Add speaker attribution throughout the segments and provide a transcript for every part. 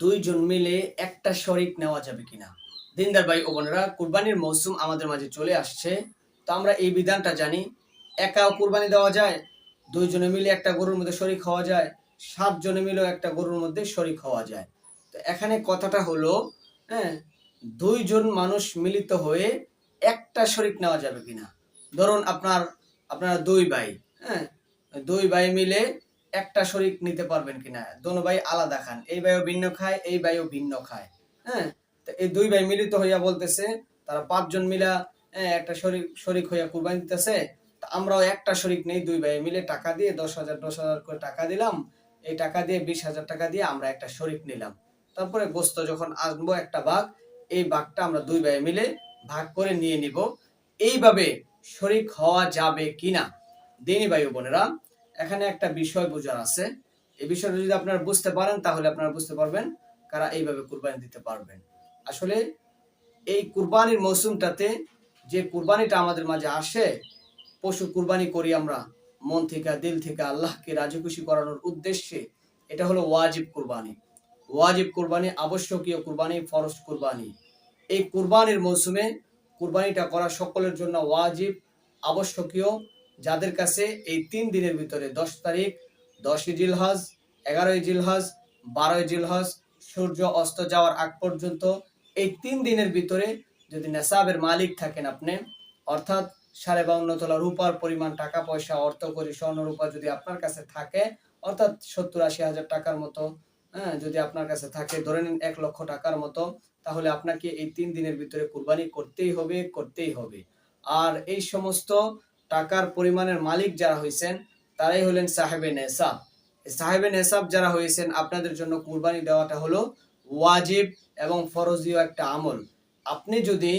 Speaker 1: দুইজন মিলে একটা শরিক নেওয়া যাবে কিনা? দিনদার ভাই ও বোনেরা, কুরবানির মৌসুম আমাদের মাঝে চলে আসছে। তো আমরা এই বিধানটা জানি একাও কুরবানি দেওয়া যায়, দুইজনে মিলে একটা গরুর মধ্যে শরিক হওয়া যায়, সাতজনে মিলেও একটা গরুর মধ্যে শরিক হওয়া যায়। তো এখানে কথাটা হলো হ্যাঁ দুইজন মানুষ মিলিত হয়ে একটা শরিক নেওয়া যাবে কিনা? ধরুন আপনার আপনার দুই ভাই হ্যাঁ দুই ভাই মিলে একটা শরিক নিতে পারবেন কিনা? দোনো ভাই আলাদা খান। এই ভাইও ভিন্ন খায়, এই ভাইও ভিন্ন খায়। হ্যাঁ? তো এই দুই ভাই মিলিত হইয়া বলতেছে, তারা পাঁচজন মিলা একটা শরিক শরিক হইয়া কুরবানি দিতেছে। আমরাও একটা শরিক নেই, দুই ভাই মিলে টাকা দিয়ে দশ হাজার দশ হাজার করে টাকা দিলাম। এই টাকা দিয়ে বিশ হাজার টাকা দিয়ে আমরা একটা শরিক নিলাম। তারপরে গোস্ত যখন আসব একটা ভাগ, এই ভাগটা আমরা দুই ভাই মিলে ভাগ করে নিয়ে নিব। এইভাবে শরিক হওয়া যাবে কিনা? দিনী ভাই বোনেরা এখানে একটা বিষয় বোঝার আছে। এই বিষয়টা যদি আপনারা বুঝতে পারেন, তাহলে আপনারা বুঝতে পারবেন কারা এইভাবে কুরবানি দিতে পারবেন। আসলে এই কুরবানির মৌসুমটাতে যে কুরবানিটা আমাদের মাঝে আসে, পশু কুরবানি করি আমরা মন থেকে, দিল থেকে, আল্লাহকে রাজি খুশি করানোর উদ্দেশ্যে, এটা হলো ওয়াজিব কুরবানি। ওয়াজিব কুরবানি, আবশ্যকীয় কুরবানি, ফরজ কুরবানি। এই কুরবানির মৌসুমে কুরবানিটা করা সকলের জন্য ওয়াজিব, আবশ্যকীয় যাদের কাছে এই তিন দিনের ভিতরে দশ তারিখ, দশই জিলহজ, এগারোই জিলহজ, বারোই জিলহজ, সূর্য অস্ত যাওয়ার আগ পর্যন্ত এই তিন দিনের ভিতরে যদি নেশাবের মালিক থাকেন আপনি, অর্থাৎ সাড়ে বাউন্ন তোলা রূপার পরিমাণ টাকা পয়সা, অর্থ করি, স্বর্ণ রূপা যদি আপনার কাছে থাকে, অর্থাৎ সত্তর আশি হাজার টাকার মতো হ্যাঁ যদি আপনার কাছে থাকে, ধরে নিন এক লক্ষ টাকার মতো, তাহলে আপনাকে এই তিন দিনের ভিতরে কুরবানি করতেই হবে করতেই হবে। আর এই সমস্ত টাকার পরিমাণের মালিক যারা হয়েছেন তারাই হলেন সাহেবে নেসাব। এই সাহেবে নেসাব যারা হয়েছেন আপনাদের জন্য কুরবানি দেওয়াটা হলো ওয়াজিব এবং ফরজীয় একটা আমল। আপনি যদি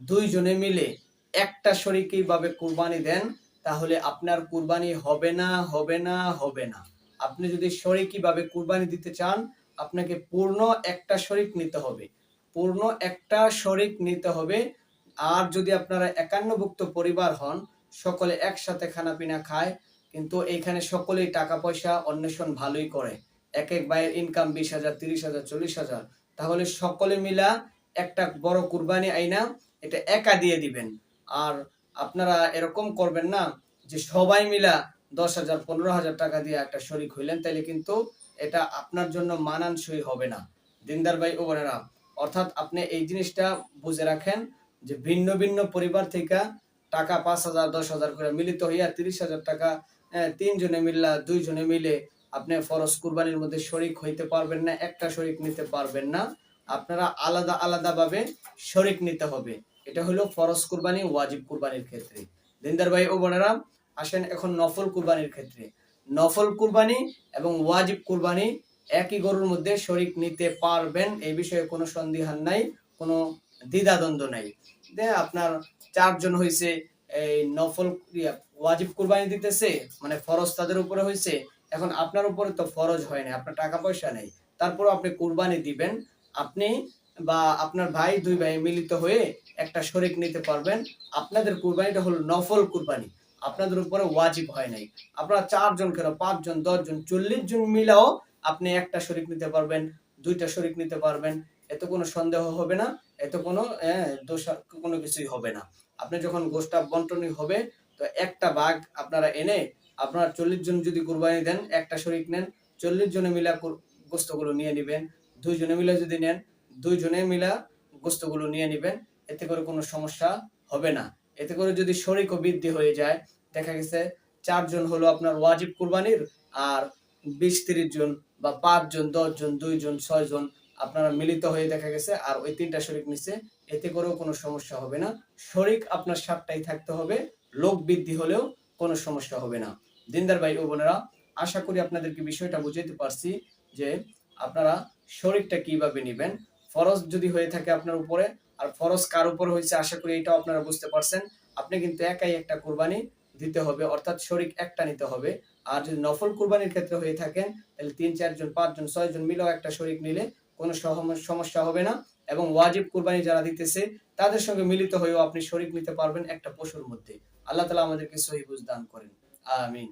Speaker 1: দুইজনে মিলে একটা শরিকি ভাবে কুরবানি দেন, তাহলে আপনার কুরবানি হবে না হবে না হবে না। আপনি যদি শরিকি ভাবে কুরবানি দিতে চান, আপনাকে পূর্ণ একটা শরিক নিতে হবে। পূর্ণ একটা শরিক নিতে হবে। আর যদি আপনারা একান্নভুক্ত পরিবার হন সকলে একসাথে খানা পিনা খায়, কিন্তু এইখানে সকলেই টাকা পয়সা অন্বেষণ ভালোই করে। এক এক ভাইয়ের ইনকাম বিশ হাজার, তিরিশ হাজার, চল্লিশ হাজার। তাহলে সকলে মিলা একটা বড় কুরবানি আইনা, এটা একা দিয়ে দিবেন। আর আপনারা এরকম করবেন না যে সবাই মিলা দশ হাজার, পনেরো হাজার টাকা দিয়ে একটা শরিক হইলেন তাহলে কিন্তু এটা আপনার জন্য মানানসই হবে না। দিনদার ভাই ও বোনেরা, অর্থাৎ আপনি এই জিনিসটা বুঝে রাখেন যে ভিন্ন ভিন্ন পরিবার থেকে টাকা পাঁচ হাজার, দশ হাজার করে মিলিত হইয়া তিরিশ হাজার টাকা তিনজনে মিললা, দুইজনে মিলে আপনি ফরজ কুরবানির মধ্যে শরিক হইতে পারবেন না, একটা শরিক নিতে পারবেন না। আপনারা আলাদা আলাদা ভাবে শরিক নিতে হবে। এটা হলো ফরজ কুরবানি, ওয়াজিব কুরবানির ক্ষেত্রে। দিনদার ভাই ও বোনেরা, আসেন এখন নফল কুরবানির ক্ষেত্রে। নফল কুরবানি এবং ওয়াজিব কুরবানি একই গরুর মধ্যে শরিক নিতে পারবেন, এই বিষয়ে কোনো সন্দিহান নাই, কোনো দ্বিধাদ্বন্দ্ব নাই। আপনার চারজন হয়েছে এই নফল ওয়াজিব কুরবানি দিতেছে মানে ফরজ তাদের উপরে হয়েছে এখন আপনার উপরে তো ফরজ হয় না আপনার টাকা পয়সা নেই তারপর আপনি কুরবানি দিবেন, আপনি বা আপনার ভাই, দুই ভাই মিলিত হয়ে একটা শরিক নিতে পারবেন, আপনাদের কুরবানিটা হলো নফল কুরবানি, আপনাদের উপরে ওয়াজিব হয় নাই, আপনারা চারজন কেন, পাঁচজন, দশজন, চল্লিশ জন মিলাও আপনি একটা শরিক নিতে পারবেন, দুইটা শরিক নিতে পারবেন এতে কোনো সন্দেহ হবে না, এত কোনো দোষ কোনো কিছুই হবে না। আপনি যখন গোষ্ঠা বন্টনী হবে, তো একটা বাঘ আপনারা এনে আপনারা চল্লিশ জন যদি কুরবানি দেন, একটা শরিক নেন, চল্লিশ জনে মিলা গোস্তগুলো নিয়ে নেবেন দুইজনে মিলে যদি নেন দুইজনে মিলা গোস্তগুলো নিয়ে নেবেন, এতে করে কোনো সমস্যা হবে না। এতে করে যদি শরিকও বৃদ্ধি হয়ে যায়, দেখা গেছে চারজন হলো আপনার ওয়াজিব কুরবানির আর বিশ, তিরিশ জন বা পাঁচজন দশজন দুইজন ছয়জন আপনারা মিলিত হয়ে দেখা গেছে, আর ওই তিনটা শরিক নিচ্ছে এতে করেও কোনো সমস্যা হবে না। শরিক আপনার সাতটাই থাকতে হবে, লোক বৃদ্ধি হলেও কোনো সমস্যা হবে না। দিনদার ভাই ও বোনেরা, আশা করি আপনাদেরকে বিষয়টা বুঝাইতে পারছি যে আপনারা শরিকটা কীভাবে নেবেন। ফরজ যদি হয়ে থাকে আপনার উপরে, আর ফরজ কার উপর হয়েছে আশা করি এটাও আপনারা বুঝতে পারছেন। আপনি কিন্তু একাই একটা কোরবানি দিতে হবে, অর্থাৎ শরিক একটা নিতে হবে। আর যদি নফল কোরবানির ক্ষেত্রে হয়ে থাকেন, তাহলে তিন, চারজন, পাঁচজন, ছয়জন মিলেও একটা শরিক নিলে কোনো সমস্যা হবে না এবং ওয়াজিব কুরবানি যারা দিতেছে, তাদের সঙ্গে মিলিত হয়েও আপনি শরিক নিতে পারবেন একটা পশুর মধ্যে। আল্লাহ তালা আমাদেরকে সহি বুঝ দান করেন। আমিন।